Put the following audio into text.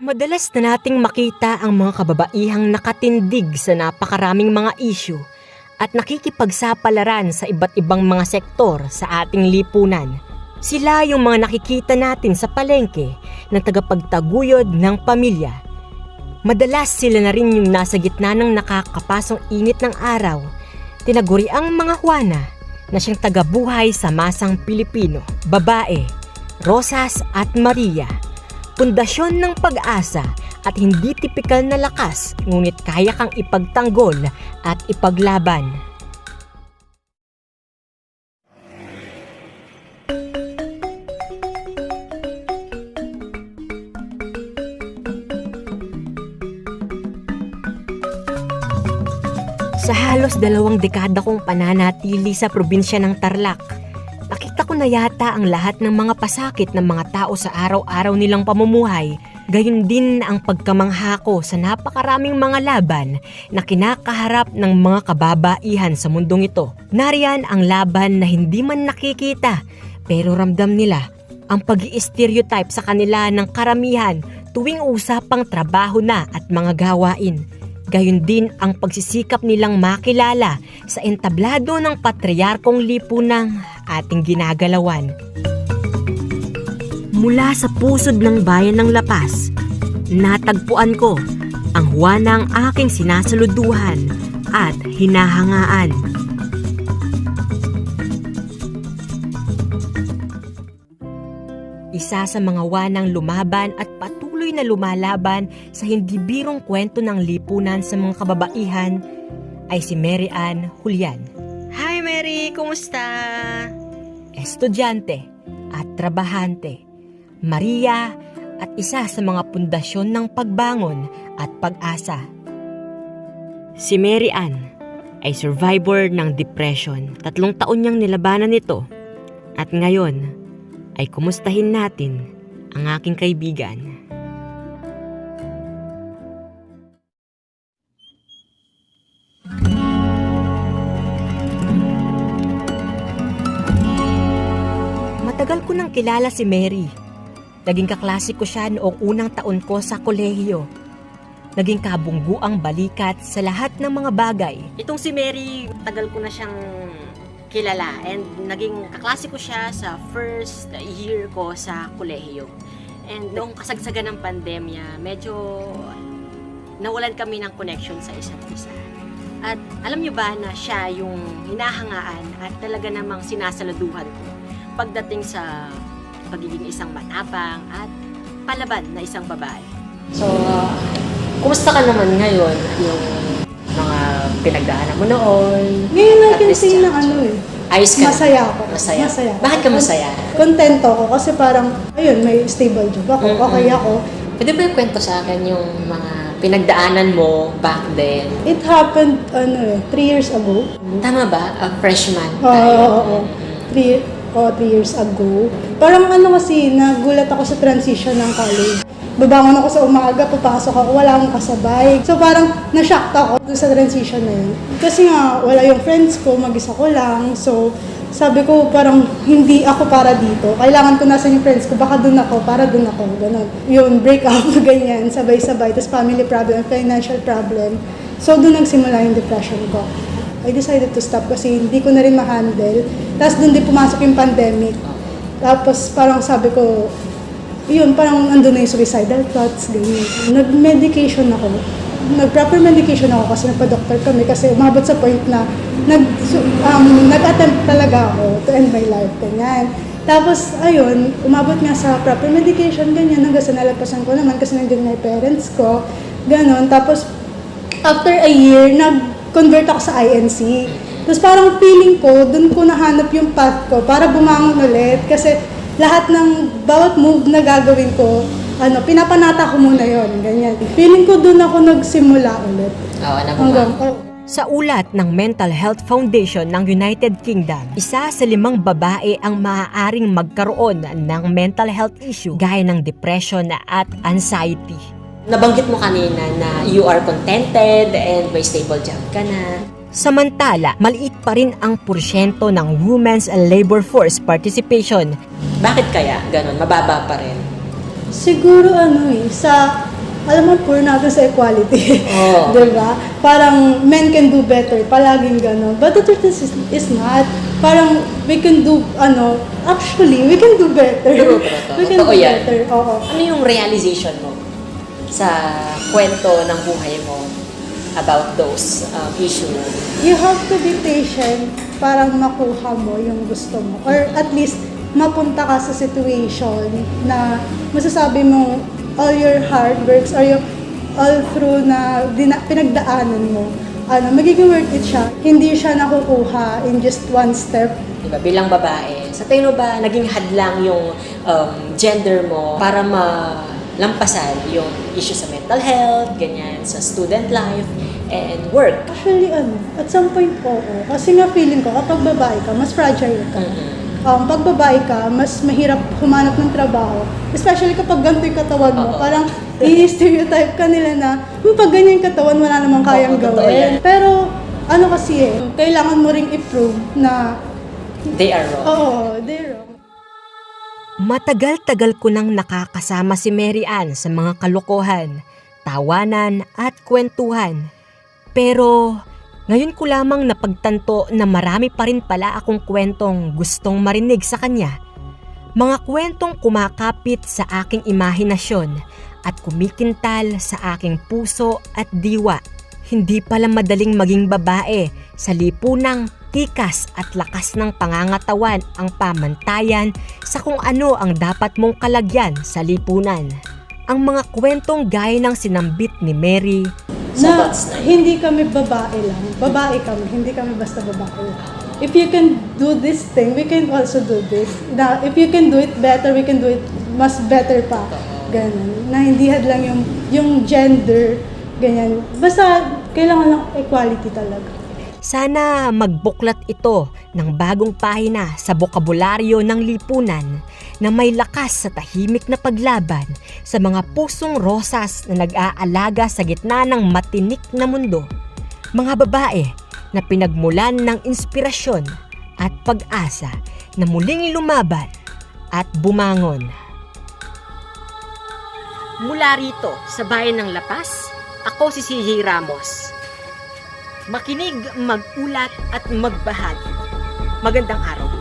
Madalas na nating makita ang mga kababaihang nakatindig sa napakaraming mga issue at nakikipagsapalaran sa iba't ibang mga sektor sa ating lipunan. Sila yung mga nakikita natin sa palengke na tagapagtaguyod ng pamilya. Madalas sila na rin yung nasa gitna ng nakakapasong init ng araw. Tinaguri ang mga Juana na siyang tagabuhay sa masang Pilipino, babae, Rosas at Maria pundasyon ng pag-asa at hindi tipikal na lakas ngunit kaya kang ipagtanggol at ipaglaban. Sa halos dalawang dekada kong pananatili sa probinsya ng Tarlac, nakita ko na yata ang lahat ng mga pasakit ng mga tao sa araw-araw nilang pamumuhay. Gayon din ang pagkamangha ko sa napakaraming mga laban na kinakaharap ng mga kababaihan sa mundong ito. Nariyan ang laban na hindi man nakikita pero ramdam nila ang pag stereotype sa kanila ng karamihan tuwing usapang trabaho na at mga gawain. Gayon din ang pagsisikap nilang makilala sa entablado ng patriarkong lipunang ating ginagalawan. Mula sa pusod ng bayan ng Lapas, natagpuan ko ang Juana ang aking sinasaluduhan at hinahangaan. Isa sa mga wanang lumaban at patuloy na lumalaban sa hindi birong kwento ng lipunan sa mga kababaihan ay si Mary Ann Julian. Hi Mary! Kumusta? Estudyante at trabahante. Maria at isa sa mga pundasyon ng pagbangon at pag-asa. Si Mary Ann ay survivor ng depression. Tatlong taon niyang nilabanan ito. At ngayon, ay kumustahin natin ang aking kaibigan. Matagal ko nang kilala si Mary. Naging kaklase ko siya noong unang taon ko sa kolehiyo. Naging kabungguang balikat sa lahat ng mga bagay. Itong si Mary, tagal ko na siyang kilala and naging kaklase ko siya sa first year ko sa kolehiyo. And noong kasagsagan ng pandemya, medyo nawalan kami ng connection sa isa't isa. At alam niyo ba na siya yung hinahangaan at talaga namang sinasaluduhan ko pagdating sa pagiging isang matapang at palaban na isang babae. So, kumusta ka naman ngayon? Yung mga pinagdaanan mo noon? Ngayon I can say na ano eh. Ayos ka? Masaya ako. Masaya. Masaya. Bakit ka masaya? Contento ako kasi parang, ayun, may stable job ako. Mm-mm. Okay ako. Pwede ba yung kwento sa akin yung mga pinagdaanan mo back then? It happened, ano eh, three years ago. Tama ba? A freshman Oo, tayo. oo, oo. Three, oh, three years ago. Parang ano kasi, nagulat ako sa transition ng college. Babangon ako sa umaga, papasok ako, wala akong kasabay. So parang na-shocked ako dun sa transition na yun. Kasi nga, wala yung friends ko, mag-isa ko lang. So sabi ko parang hindi ako para dito. Kailangan ko nasa yung friends ko, baka dun ako, para dun ako. Ganun. Yun, break up, ganyan, sabay-sabay. Tapos family problem, financial problem. So dun nagsimula yung depression ko. I decided to stop kasi hindi ko na rin ma-handle. Tapos doon din pumasok yung pandemic. Tapos parang sabi ko, yun, parang andun na yung suicidal thoughts, ganyan. Nag-medication ako. Nag-proper medication ako kasi nagpa-doctor kami kasi umabot sa point na nag, um, nag-attempt talaga ako to end my life, ganyan. Tapos, ayun, umabot nga sa proper medication, ganyan, hanggang sa nalagpasan ko naman kasi nandiyan na yung parents ko, ganon. Tapos, after a year, nag-convert ako sa INC. Tapos parang feeling ko, dun ko nahanap yung path ko para bumangon ulit. Kasi lahat ng bawat move na gagawin ko, ano, pinapanata ko muna yon ganyan. Feeling ko dun ako nagsimula ulit. Oo, Hanggang, oh, Sa ulat ng Mental Health Foundation ng United Kingdom, isa sa limang babae ang maaaring magkaroon ng mental health issue gaya ng depression at anxiety. Nabanggit mo kanina na you are contented and may stable job ka na. Samantala, maliit pa rin ang porsyento ng women's labor force participation. Bakit kaya ganon? Mababa pa rin. siguro ano eh, sa alam mo, poor natin sa equality. Di ba? Parang men can do better, palaging gano'n. But the truth is, is not. Parang we can do, ano, actually, we can do better. True. We can Totoo do yan. better, oo. Ano yung realization mo sa kwento ng buhay mo about those um, issues? You have to be patient para makuha mo yung gusto mo. Or at least, mapunta ka sa situation na masasabi mo all your hard works or yung all through na dina- pinagdaanan mo, ano, magiging worth it siya. Hindi siya nakukuha in just one step. Diba, bilang babae, sa tingin mo ba naging hadlang yung um, gender mo para malampasan yung issue sa mental health, ganyan, sa student life, and work? Actually, ano, at some point po, oo. Kasi nga feeling ko, kapag babae ka, mas fragile ka. Um, pag babae ka, mas mahirap humanap ng trabaho. Especially kapag ganito yung katawan mo. Oo. Parang i-stereotype ka nila na, "Hmm, pag ganyan yung katawan, wala namang kayang totoo gawin. yan. Pero, ano kasi eh, kailangan mo ring i-prove na, They are wrong. oo, they're wrong. Matagal-tagal ko nang nakakasama si Mary Ann sa mga kalokohan, tawanan at kwentuhan. Pero ngayon ko lamang napagtanto na marami pa rin pala akong kwentong gustong marinig sa kanya. Mga kwentong kumakapit sa aking imahinasyon at kumikintal sa aking puso at diwa. Hindi pala madaling maging babae sa lipunang tikas at lakas ng pangangatawan ang pamantayan sa kung ano ang dapat mong kalagyan sa lipunan. Ang mga kwentong gaya ng sinambit ni Mary, So na that's nice. hindi kami babae lang. Babae kami, hindi kami basta babae. If you can do this thing, we can also do this. Na, if you can do it better, we can do it mas better pa. Ganun. Na hindi hadlang yung, yung gender, ganyan. Basta, kailangan lang equality talaga. Sana magbuklat ito ng bagong pahina sa bokabularyo ng lipunan na may lakas sa tahimik na paglaban sa mga pusong rosas na nag-aalaga sa gitna ng matinik na mundo. Mga babae na pinagmulan ng inspirasyon at pag-asa na muling lumaban at bumangon. Mula rito sa bayan ng Lapas, ako si CJ Ramos. Makinig, magulat at magbahagi. Magandang araw.